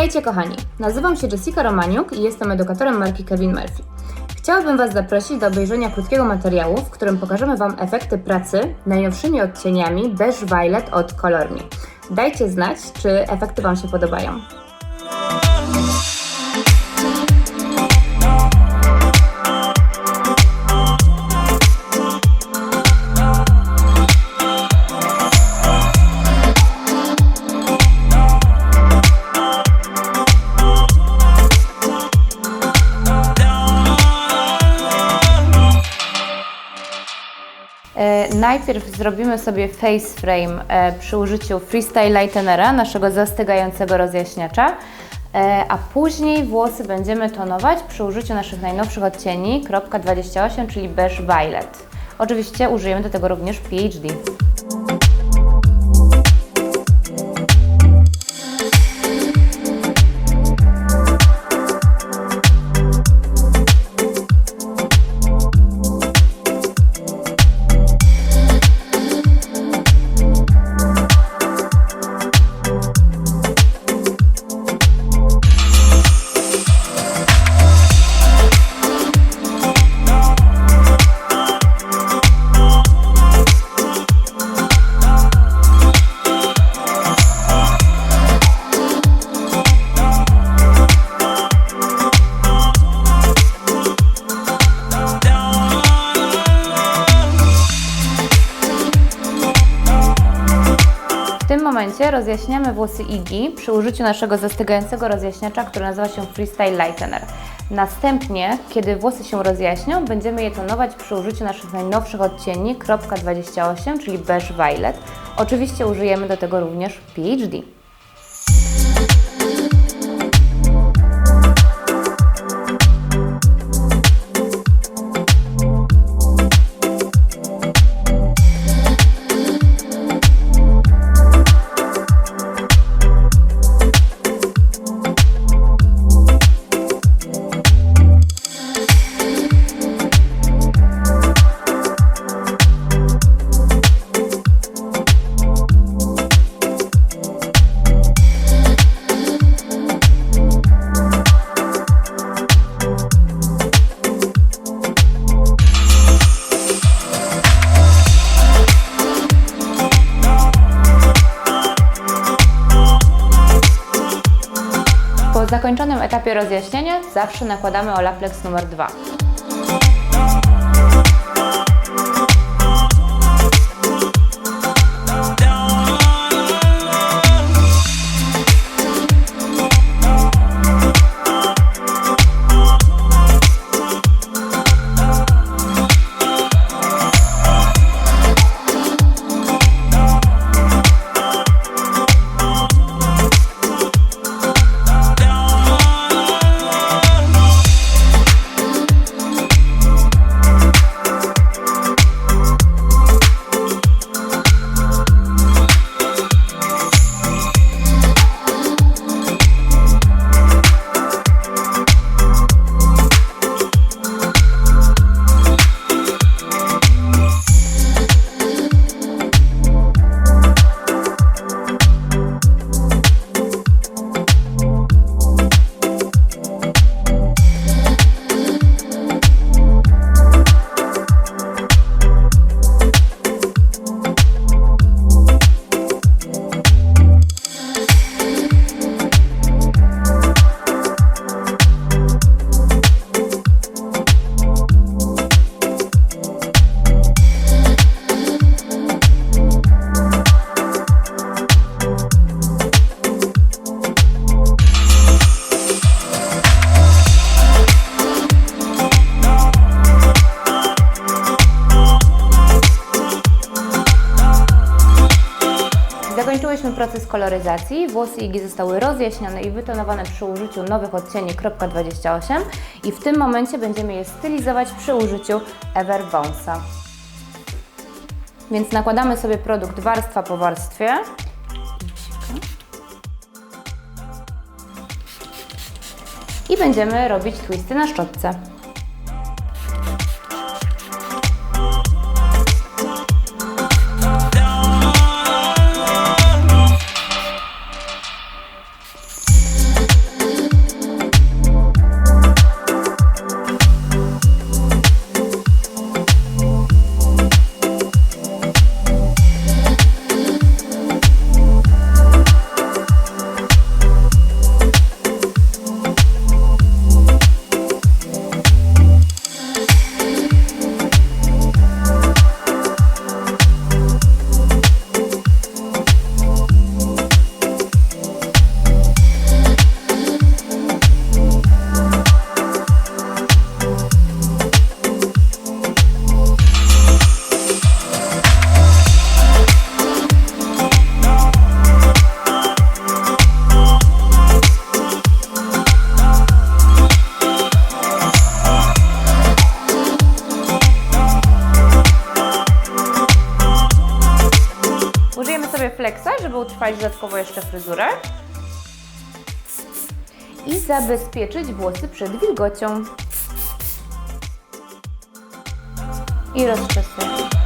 Witajcie kochani, nazywam się Jessica Romaniuk i jestem edukatorem marki Kevin Murphy. Chciałabym Was zaprosić do obejrzenia krótkiego materiału, w którym pokażemy Wam efekty pracy najnowszymi odcieniami Beige Violet od Color. Dajcie znać, czy efekty Wam się podobają. Najpierw zrobimy sobie face frame e, przy użyciu Freestyle Lightenera, naszego zastygającego rozjaśniacza, e, a później włosy będziemy tonować przy użyciu naszych najnowszych odcieni kropka 28, czyli Beige Violet. Oczywiście użyjemy do tego również PhD. Momencie rozjaśniamy włosy Iggy przy użyciu naszego zastygającego rozjaśniacza, który nazywa się Freestyle Lightener. Następnie, kiedy włosy się rozjaśnią, będziemy je tonować przy użyciu naszych najnowszych odcieni kropka 28, czyli Beige Violet. Oczywiście użyjemy do tego również PhD. Zakończonym etapie rozjaśnienia zawsze nakładamy Olaplex numer 2. Zakończyłyśmy proces koloryzacji. Włosy Iggy zostały rozjaśnione i wytonowane przy użyciu nowych odcieni kropka 28 i w tym momencie będziemy je stylizować przy użyciu Everbonesa. Więc nakładamy sobie produkt warstwa po warstwie. I będziemy robić twisty na szczotce. Utrwalić dodatkowo jeszcze fryzurę. I zabezpieczyć włosy przed wilgocią. I rozczesuję.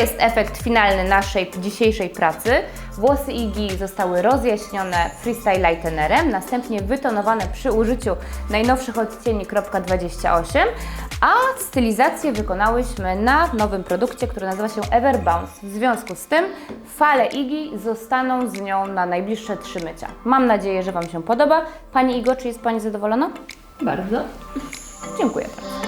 Jest efekt finalny naszej dzisiejszej pracy. Włosy Igi zostały rozjaśnione freestyle lightenerem, następnie wytonowane przy użyciu najnowszych odcieni .28, a stylizację wykonałyśmy na nowym produkcie, który nazywa się Everbounce. W związku z tym fale Igi zostaną z nią na najbliższe trzy mycia. Mam nadzieję, że Wam się podoba. Pani Igo, czy jest Pani zadowolona? Bardzo. Dziękuję bardzo.